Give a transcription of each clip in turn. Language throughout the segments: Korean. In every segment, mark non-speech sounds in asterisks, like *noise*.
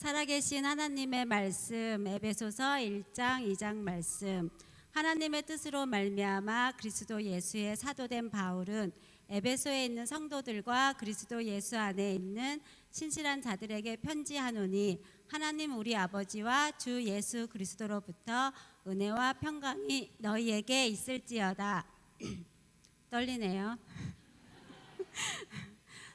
살아계신 하나님의 말씀 에베소서 1장 2장 말씀 하나님의 뜻으로 말미암아 그리스도 예수의 사도된 바울은 에베소에 있는 성도들과 그리스도 예수 안에 있는 신실한 자들에게 편지하노니 하나님 우리 아버지와 주 예수 그리스도로부터 은혜와 평강이 너희에게 있을지어다 *clears throat* 떨리네요.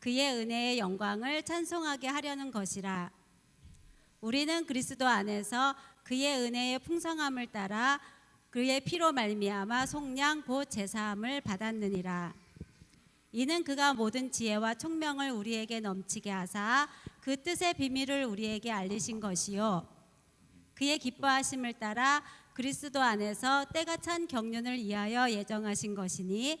그의 은혜의 영광을 찬송하게 하려는 것이라. 우리는 그리스도 안에서 그의 은혜의 풍성함을 따라 그의 피로 말미암아 속량 곧 제사함을 받았느니라. 이는 그가 모든 지혜와 총명을 우리에게 넘치게 하사 그 뜻의 비밀을 우리에게 알리신 것이요. 그의 기뻐하심을 따라 그리스도 안에서 때가 찬 경륜을 위하여 예정하신 것이니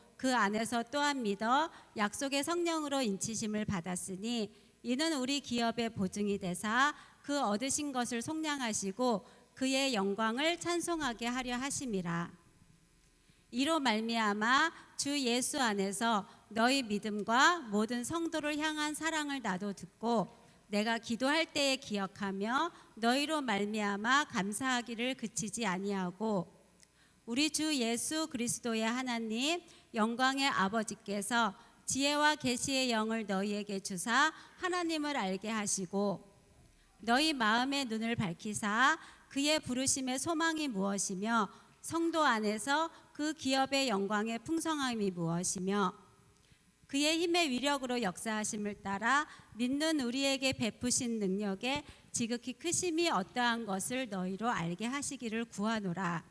그 안에서 또한 믿어 약속의 성령으로 인치심을 받았으니 이는 우리 기업의 보증이 되사 그 얻으신 것을 속량하시고 그의 영광을 찬송하게 하려 하심이라. 이로 말미암아 주 예수 안에서 너희 믿음과 모든 성도를 향한 사랑을 나도 듣고 내가 기도할 때에 기억하며 너희로 말미암아 감사하기를 그치지 아니하고 우리 주 예수 그리스도의 하나님 영광의 아버지께서 지혜와 계시의 영을 너희에게 주사 하나님을 알게 하시고 너희 마음의 눈을 밝히사 그의 부르심의 소망이 무엇이며 성도 안에서 그 기업의 영광의 풍성함이 무엇이며 그의 힘의 위력으로 역사하심을 따라 믿는 우리에게 베푸신 능력에 지극히 크심이 어떠한 것을 너희로 알게 하시기를 구하노라.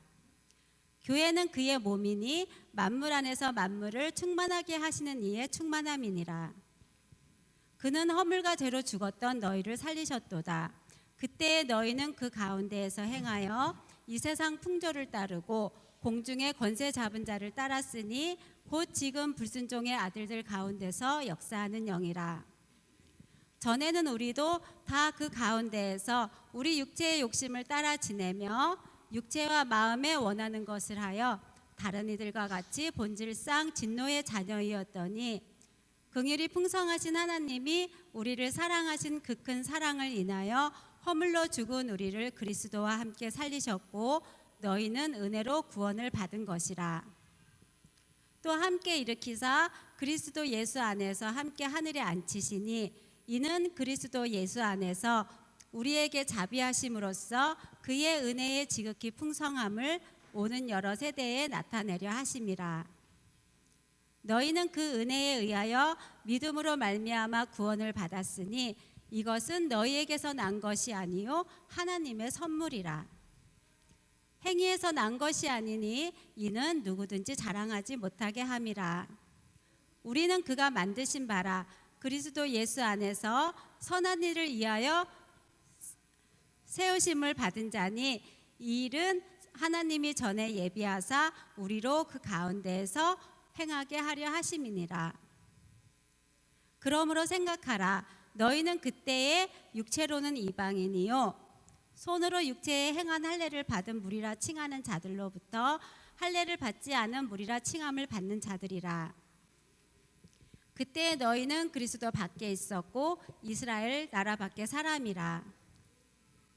교회는 그의 몸이니 만물 안에서 만물을 충만하게 하시는 이의 충만함이니라. 그는 허물과 죄로 죽었던 너희를 살리셨도다. 그때 너희는 그 가운데에서 행하여 이 세상 풍조를 따르고 공중의 권세 잡은 자를 따랐으니 곧 지금 불순종의 아들들 가운데서 역사하는 영이라. 전에는 우리도 다 그 가운데에서 우리 육체의 욕심을 따라 지내며 육체와 마음에 원하는 것을 하여 다른 이들과 같이 본질상 진노의 자녀이었더니 긍휼이 풍성하신 하나님이 우리를 사랑하신 그 큰 사랑을 인하여 허물로 죽은 우리를 그리스도와 함께 살리셨고 너희는 은혜로 구원을 받은 것이라. 또 함께 일으키사 그리스도 예수 안에서 함께 하늘에 앉히시니 이는 그리스도 예수 안에서 우리에게 자비하심으로써 그의 은혜의 지극히 풍성함을 오는 여러 세대에 나타내려 하심이라. 너희는 그 은혜에 의하여 믿음으로 말미암아 구원을 받았으니 이것은 너희에게서 난 것이 아니요 하나님의 선물이라. 행위에서 난 것이 아니니 이는 누구든지 자랑하지 못하게 함이라. 우리는 그가 만드신 바라 그리스도 예수 안에서 선한 일을 위하여 세우심을 받은 자니 이 일은 하나님이 전에 예비하사 우리로 그 가운데에서 행하게 하려 하심이니라. 그러므로 생각하라. 너희는 그때에 육체로는 이방인이요 손으로 육체에 행한 할례를 받은 무리라 칭하는 자들로부터 할례를 받지 않은 무리라 칭함을 받는 자들이라. 그때 너희는 그리스도 밖에 있었고 이스라엘 나라 밖에 사람이라.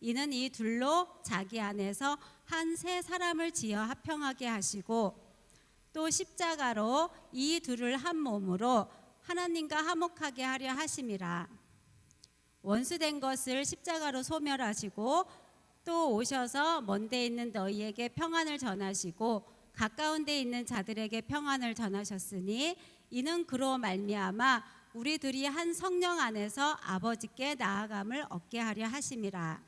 이는 이 둘로 자기 안에서 한 세 사람을 지어 합평하게 하시고 또 십자가로 이 둘을 한 몸으로 하나님과 화목하게 하려 하심이라. 원수된 것을 십자가로 소멸하시고 또 오셔서 먼데 있는 너희에게 평안을 전하시고 가까운 데 있는 자들에게 평안을 전하셨으니 이는 그로 말미암아 우리들이 한 성령 안에서 아버지께 나아감을 얻게 하려 하심이라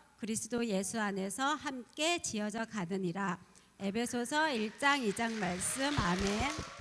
그리스도 예수 안에서 함께 지어져 가느니라. 에베소서 1장 2장 말씀. 아멘